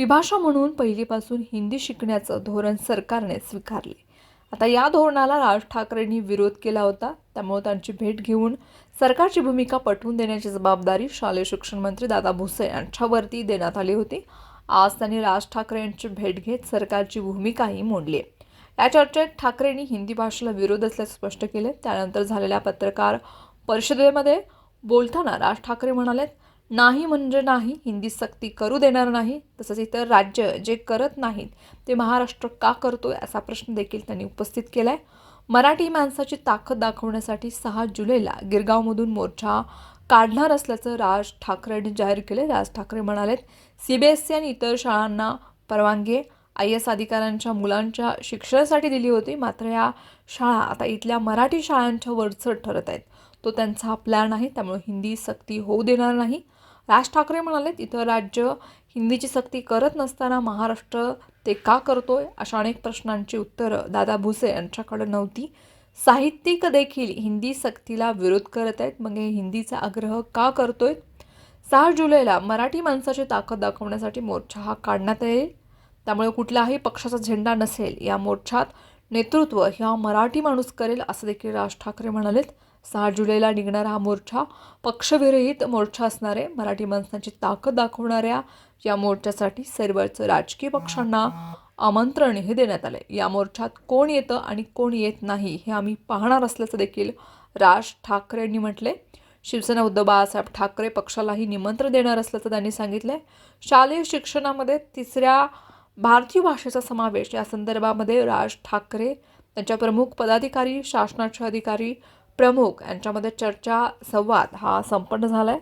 विभाषा म्हणून पहिलीपासून हिंदी शिकण्याचं धोरण सरकारने स्वीकारले. आता या धोरणाला राज ठाकरेंनी विरोध केला होता. त्यामुळे त्यांची भेट घेऊन सरकारची भूमिका पटवून देण्याची जबाबदारी शालेय शिक्षण मंत्री दादा भुसे यांच्यावरती देण्यात आली होती. आज त्यांनी राज ठाकरे यांची भेट घेत सरकारची भूमिकाही मोडली. या चर्चेत ठाकरेंनी हिंदी भाषेला विरोध असल्याचं स्पष्ट केले. त्यानंतर झालेल्या पत्रकार परिषदेमध्ये बोलताना राज ठाकरे म्हणाले नाही म्हणजे नाही हिंदी सक्ती करू देणार नाही तसंच इतर राज्य जे करत नाहीत ते महाराष्ट्र का करतोय असा प्रश्न देखील त्यांनी उपस्थित केला आहे मराठी माणसाची ताकद दाखवण्यासाठी सहा जुलैला गिरगावमधून मोर्चा काढणार असल्याचं राज ठाकरेंनी जाहीर केले राज ठाकरे म्हणालेत सी बी एस सी आणि इतर शाळांना परवानगी आय एस अधिकाऱ्यांच्या मुलांच्या शिक्षणासाठी दिली होती. मात्र या शाळा आता इथल्या मराठी शाळांच्या वरचढ ठरत आहेत. तो त्यांचा हा प्लॅन आहे. त्यामुळे हिंदी सक्ती होऊ देणार नाही. राज ठाकरे म्हणाले इतर राज्य हिंदीची सक्ती करत नसताना महाराष्ट्र ते का करतोय? अशा अनेक प्रश्नांची उत्तरं दादा भुसे यांच्याकडे नव्हती. साहित्यिक देखील हिंदी सक्तीला विरोध करत आहेत मग हे हिंदीचा आग्रह का करतोय? सहा जुलैला मराठी माणसाची ताकद दाखवण्यासाठी मोर्चा हा काढण्यात येईल. त्यामुळे कुठलाही पक्षाचा झेंडा नसेल. या मोर्चात नेतृत्व ह्या मराठी माणूस करेल असं देखील राज ठाकरे म्हणालेत. सहा जुलैला निघणारा हा मोर्चा पक्षविरहित मोर्चा असणारे मराठी माणसांची ताकद दाखवणाऱ्या या मोर्चासाठी सर्वच राजकीय पक्षांना आमंत्रण हे देण्यात आले. या मोर्चात कोण येतं आणि कोण येत नाही हे आम्ही पाहणार असल्याचं देखील राज ठाकरे यांनी म्हटले. शिवसेना उद्धव बाळासाहेब ठाकरे पक्षालाही निमंत्रण देणार असल्याचं त्यांनी सांगितलंय शालेय शिक्षणामध्ये तिसऱ्या भारतीय भाषेचा समावेश या संदर्भामध्ये राज ठाकरे त्यांच्या प्रमुख पदाधिकारी शासनाचे अधिकारी प्रमुख यांच्यामध्ये चर्चा संवाद हा संपन्न झाला आहे